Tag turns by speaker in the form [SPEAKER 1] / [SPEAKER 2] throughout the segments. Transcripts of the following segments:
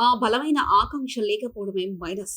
[SPEAKER 1] ఆ బలమైన ఆకాంక్ష లేకపోవడమే మైనస్.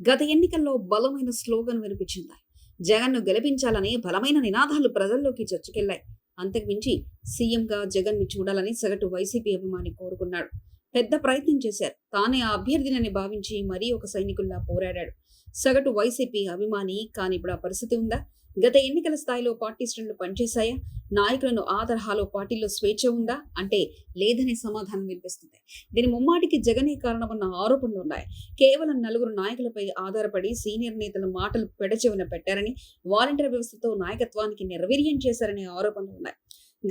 [SPEAKER 1] గత ఎన్నికల్లో బలమైన స్లోగన్ వినిపించింది. జగన్ను గెలిపించాలనే బలమైన నినాదాలు ప్రజల్లోకి చొచ్చుకెళ్ళాయి అంతకుమించి సీఎంగా జగన్ని చూడాలని సగటు వైసీపీ అభిమాని కోరుకున్నాడు. పెద్ద ప్రయత్నం చేశారు. తానే ఆ అభ్యర్థినని భావించి మరీ ఒక సైనికుల్లా పోరాడాడు. సగటు వైసీపీ అభిమాని కానీ ఇప్పుడు ఆ పరిస్థితి ఉందా? గత ఎన్నికల స్థాయిలో పార్టీ శ్రేణులు పనిచేశాయా? నాయకులను ఆ తరహాలో పార్టీలో స్వేచ్ఛ ఉందా? అంటే లేదనే సమాధానం వినిపిస్తుంది. దీని ముమ్మాటికి జగనే కారణమన్న ఆరోపణలు ఉన్నాయి. కేవలం నలుగురు నాయకులపై ఆధారపడి సీనియర్ నేతల మాటలు పెడచెవిన పెట్టారని వాలంటీర్ వ్యవస్థతో నాయకత్వానికి నిర్వీర్యం చేశారనే ఆరోపణలు ఉన్నాయి.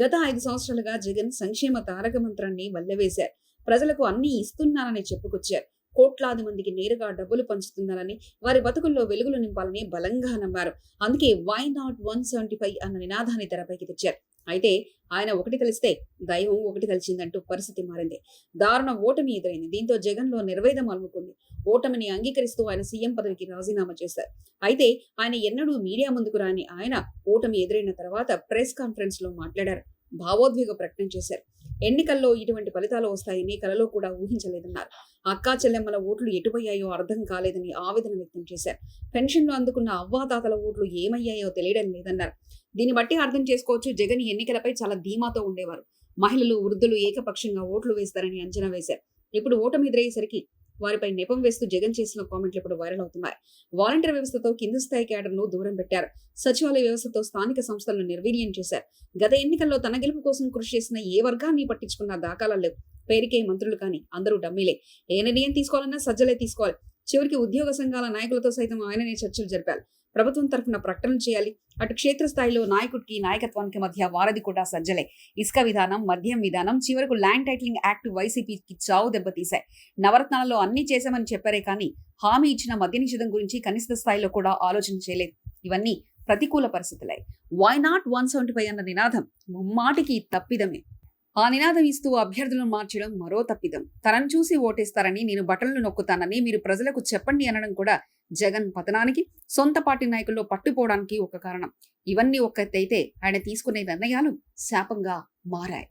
[SPEAKER 1] గత ఐదు సంవత్సరాలుగా జగన్ సంక్షేమ తారక మంత్రాన్ని వల్లవేశారు. ప్రజలకు అన్ని ఇస్తున్నానని చెప్పుకొచ్చారు. కోట్లాది మందికి నేరుగా డబ్బులు పంచుతున్నారని వారి బతుకుల్లో వెలుగులు నింపాలని బలంగా నమ్మారు. అందుకే why not one seventy five అన్న నినాదాన్ని తెరపైకి తెచ్చారు. అయితే ఆయన ఒకటి తెలిస్తే దైవం ఒకటి తెలిసిందంటూ పరిస్థితి మారింది. దారుణ ఓటమి ఎదురైంది. దీంతో జగన్లో నిర్వేదం అలుముకుంది. ఓటమిని అంగీకరిస్తూ ఆయన సీఎం పదవికి రాజీనామా చేశారు. అయితే ఆయన ఎన్నడూ మీడియా ముందుకు రాని ఆయన ఓటమి ఎదురైన తర్వాత ప్రెస్ కాన్ఫరెన్స్లో మాట్లాడారు. భావోద్వేగ ప్రకటన చేశారు. ఎన్నికల్లో ఇటువంటి ఫలితాలు వస్తాయని కలలో కూడా ఊహించలేదన్నారు. అక్కా చెల్లెమ్మల ఓట్లు ఎటుపోయాయో అర్థం కాలేదని ఆవేదన వ్యక్తం చేశారు. పెన్షన్లు అందుకున్న అవ్వాతాతల ఓట్లు ఏమయ్యాయో తెలియడం లేదన్నారు. దీన్ని బట్టి అర్థం చేసుకోవచ్చు జగన్ ఎన్నికలపై చాలా ధీమాతో ఉండేవారు. మహిళలు వృద్ధులు ఏకపక్షంగా ఓట్లు వేస్తారని అంచనా వేశారు. ఇప్పుడు ఓటమి ఎదురయ్యేసరికి వారిపై నెపం వేస్తూ జగన్ చేసిన కామెంట్లు ఇప్పుడు వైరల్ అవుతున్నాయి. వాలంటీర్ వ్యవస్థతో కింది స్థాయి క్యాడర్ను దూరం పెట్టారు. సచివాలయ వ్యవస్థతో స్థానిక సంస్థలను నిర్వీర్యం చేశారు. గత ఎన్నికల్లో తన గెలుపు కోసం కృషి చేసిన ఏ వర్గాన్ని పట్టించుకున్న దాఖలాలు లేవు. పేరుకే మంత్రులు కానీ అందరూ డమ్మీలే. ఏ నిర్ణయం తీసుకోవాలన్నా సజ్జలే తీసుకోవాలి. చివరికి ఉద్యోగ సంఘాల నాయకులతో సైతం ఆయననే చర్చలు జరిపారు. ప్రభుత్వం తరఫున ప్రకటనలు చేయాలి. అటు క్షేత్రస్థాయిలో నాయకుడికి నాయకత్వానికి మధ్య వారధి కూడా సజ్జలే ఇసుక విధానం మద్యం విధానం చివరకు ల్యాండ్ టైటిలింగ్ యాక్ట్ వైసీపీకి చావు దెబ్బతీశాయి. నవరత్నాలలో అన్ని చేశామని చెప్పారే కానీ హామీ ఇచ్చిన మద్య నిషేధం గురించి కనిష్ట స్థాయిలో కూడా ఆలోచన చేయలేదు. ఇవన్నీ ప్రతికూల పరిస్థితులే. Why not one seventy five అన్న నినాదం ముమ్మాటికి తప్పిదమే. ఆ నినాదం ఇస్తూ అభ్యర్థులను మార్చడం మరో తప్పిదం. తనను చూసి ఓటేస్తారని నేను బటన్లు నొక్కుతానని మీరు ప్రజలకు చెప్పండి అనడం కూడా జగన్ పతనానికి సొంత పార్టీ నాయకుల్లో పట్టుపోవడానికి ఒక కారణం. ఇవన్నీ ఒక్కతైతే ఆయన తీసుకునే నిర్ణయాలు శాపంగా మారాయి.